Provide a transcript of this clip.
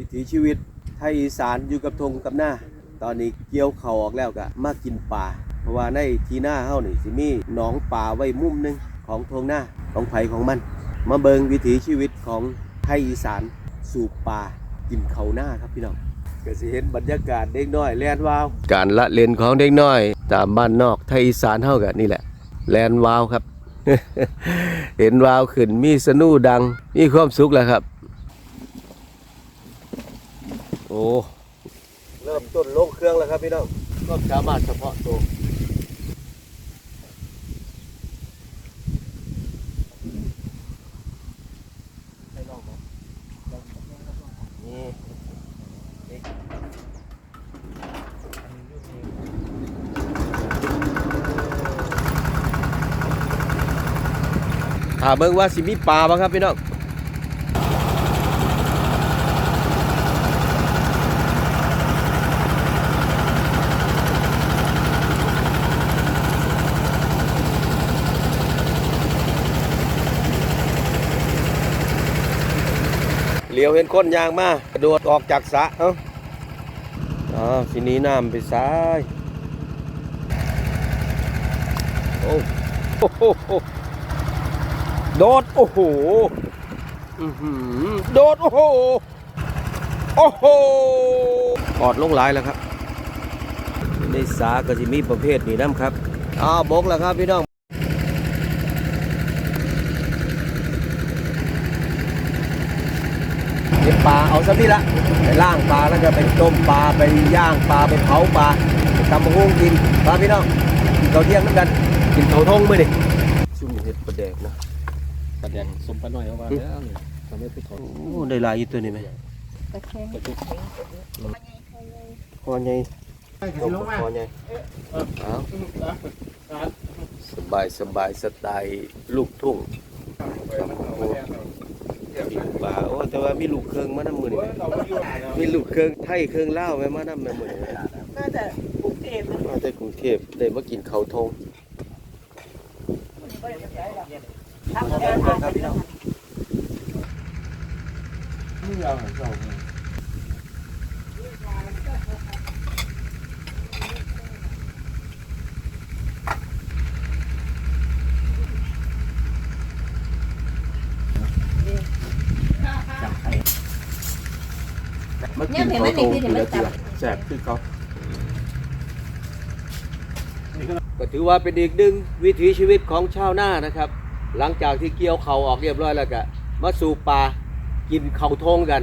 วิถีชีวิตไทยอีสานอยู่กับทงกับหน้า ตอนนี้เกี่ยวเข่าออกแล้วก็มากินปลาเพราะว่าในทีหน้าเฮานี่สิมีหนองปลาไว้มุมหนึงของทงหน้าของไผของมัน มาเบิงวิถีชีวิตของไทยอีสานสู่ปลากินเขาหน้าครับพี่น้องก็สิเห็นบรรยากาศเด็กน้อยแลนวาวการละเล่นของเด็กน้อย ตามบ้านนอกไทยอีสานเฮากันนี่แหละแลนวาวครับ เห็นวาวขึ้นมีสนูดังมีความสุขแล้วครับ โอ้เริ่มต้นลงเครื่องแล้วครับพี่น้องก็สามารถเฉพาะตัวนี่ถามเบิ่งว่าสิมีปลาบ่ครับพี่น้อง ลียวเห็นคนยางมากระโดดออกจากสระเอ้าอ๋อทีนี้น้ำไปซ้ายโอ้โหโดดโอ้โหโดดโอ้โหโอ้โหกอดลงหลายแล้วครับในสาก็จะมีประเภทนี้น้ำครับอ้าวบกแล้วครับพี่น้อง ก็บปลาเอาซะพี่ละไปล่างปลาแล้วก็ไปต้มปลาไปย่างปลาไปเผาปลาไปทำมะฮุ่งกินปลาพี่น้องกินข้าวเที่ยงน้ำกันกินข้าวทงมื้อนี่ซุ่มเห็ดประแดกนะปัดแดงสมปลาหน่อยเอามาแล้วนี่ทำให้พี่ถอนโอ้ได้หลายอยู่ตัวนี้ไหมตะแคงกระจุกคอใหญ่ต้มคอใหญ่เอาสบายสบายสไตล์ลูกทุ่งครับโอ้กินปลาโอ้ แต่ว่ามีลูกเครื่องมานำมือนี่ไหมมีลูกเครื่องไทยเครื่องลาวไหมมานำมือนี่ไหมน่าจะกรุงเทพนะมาจากกรุงเทพได้มากินข้าวทงทำงานทานกัน นี่เราเจ้า มากินข้าวทงทีละเทือแซ่บคือเขาก็ถือว่าเป็นอีกหนึ่งวิถีชีวิตของชาวนานะครับ หลังจากที่เกี่ยวเขาวออกเรียบร้อยแล้วก็มาสู่ป่ากินข้าวทงกัน